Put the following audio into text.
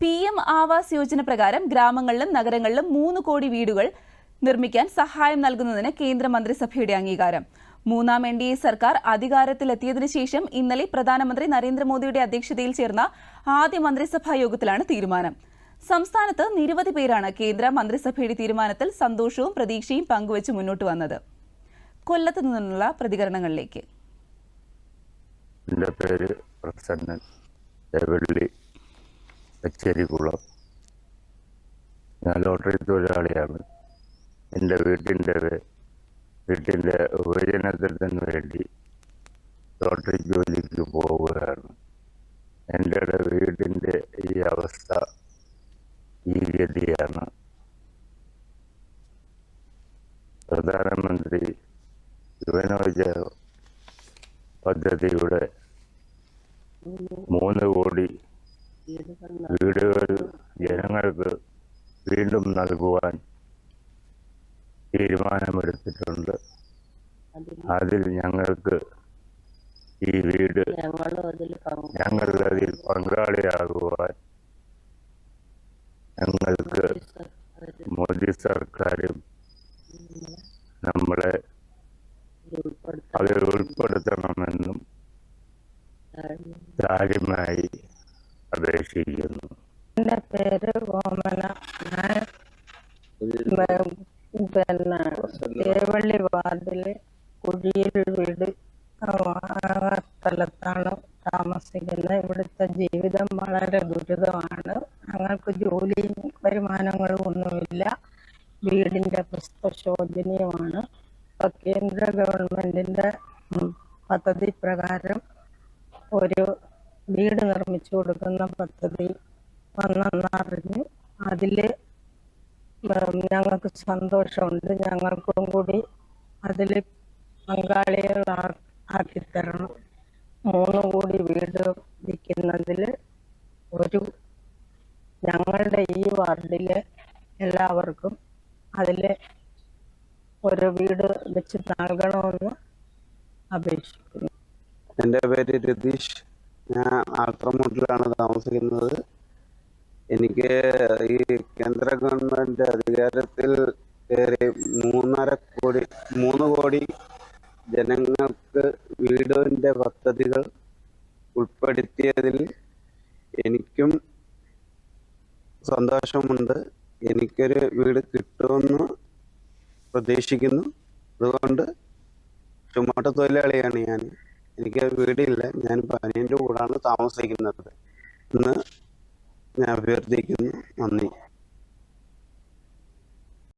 P M Awas Yojana പ്രകാരം ഗ്രാമങ്ങളിലും നഗരങ്ങളിലും മൂന്ന് കോടി വീടുകൾ നിർമ്മിക്കാൻ സഹായം നൽകുന്നതിന് കേന്ദ്ര മന്ത്രിസഭയുടെ അംഗീകാരം. മൂന്നാം എൻ ഡി എ സർക്കാർ അധികാരത്തിലെത്തിയതിനു ശേഷം ഇന്നലെ പ്രധാനമന്ത്രി നരേന്ദ്രമോദിയുടെ അധ്യക്ഷതയിൽ ചേർന്ന ആദ്യ മന്ത്രിസഭാ യോഗത്തിലാണ് തീരുമാനം. സംസ്ഥാനത്ത് നിരവധി പേരാണ് കേന്ദ്ര മന്ത്രിസഭയുടെ തീരുമാനത്തിൽ സന്തോഷവും പ്രതീക്ഷയും പങ്കുവച്ച് മുന്നോട്ട് വന്നത്. കൊല്ലത്ത് നിന്നുള്ള പ്രതികരണങ്ങളിലേക്ക്. പേര് പ്രസന്നൻ. കച്ചേരിക്കുളം ഞാൻ ലോട്ടറി തൊഴിലാളിയാണ്. എന്റെ വീട്ടിന്റെ വീട്ടിന്റെ ഉപജനത്തിന് വേണ്ടി ലോട്ടറി ജോലിക്ക് പോവുകയാണ്. എന്റെ വീടിന്റെ ഈ അവസ്ഥ ഈ ഗതിയാണ്. പ്രധാനമന്ത്രി യുവനോജ പദ്ധതിയുടെ മൂന്ന് കോടി വീടുകൾ ജനങ്ങൾക്ക് വീണ്ടും നൽകുവാൻ തീരുമാനമെടുത്തിട്ടുണ്ട്. അതിൽ ഞങ്ങൾക്ക് ഈ വീട് ഞങ്ങൾ അതിൽ പങ്കാളിയാകുവാൻ ഞങ്ങൾക്ക് മോദി സർക്കാരും നമ്മളെ അതിൽ ഉൾപ്പെടുത്തണമെന്നും കാര്യമായി അപേക്ഷിക്കുന്നു എന്റെ പേര് ഓമന ഞാൻ പിന്നെ തേവള്ളി വാർഡിൽ കുഴിയിൽ വീട്. സ്ഥലത്താണ് താമസിക്കുന്നത്. ഇവിടുത്തെ ജീവിതം വളരെ ദുരിതമാണ്. ഞങ്ങൾക്ക് ജോലിയും വരുമാനങ്ങളും ഒന്നുമില്ല. വീടിന്റെ അവസ്ഥ ശോചനീയമാണ് ഇപ്പം കേന്ദ്ര ഗവൺമെന്റിന്റെ പദ്ധതി പ്രകാരം ഒരു വീട് നിർമ്മിച്ചു കൊടുക്കുന്ന പദ്ധതി വന്നെന്നറിഞ്ഞു അതിൽ ഞങ്ങൾക്ക് സന്തോഷമുണ്ട്. ഞങ്ങൾക്കും കൂടി അതിൽ പങ്കാളികൾ ആക്കിത്തരണം മൂന്ന് കൂടി വീട് വിൽക്കുന്നതിൽ ഒരു ഞങ്ങളുടെ ഈ വാർഡിലെ എല്ലാവർക്കും അതിൽ ഒരു വീട് വെച്ച് നൽകണമെന്ന് അപേക്ഷിക്കുന്നു. എന്റെ പേര് രതീഷ്. ഞാൻ ആൽത്രമൂട്ടിലാണ് താമസിക്കുന്നത്. എനിക്ക് ഈ കേന്ദ്ര ഗവൺമെന്റ് അധികാരത്തിൽ കയറി മൂന്നര കോടി മൂന്ന് കോടി ജനങ്ങൾക്ക് വീടിന്റെ പദ്ധതികൾ ഉൾപ്പെടുത്തിയതിൽ എനിക്കും സന്തോഷമുണ്ട്. എനിക്കൊരു വീട് കിട്ടുമെന്ന് പ്രതീക്ഷിക്കുന്നു. അതുകൊണ്ട് ചുമട്ട തൊഴിലാളിയാണ് ഞാൻ. എനിക്ക് വീടില്ല. ഞാൻ അനിയന്റെ കൂടാണ് താമസിക്കുന്നത്. എന്ന് ഞാൻ അഭ്യർത്ഥിക്കുന്നു. നന്ദി.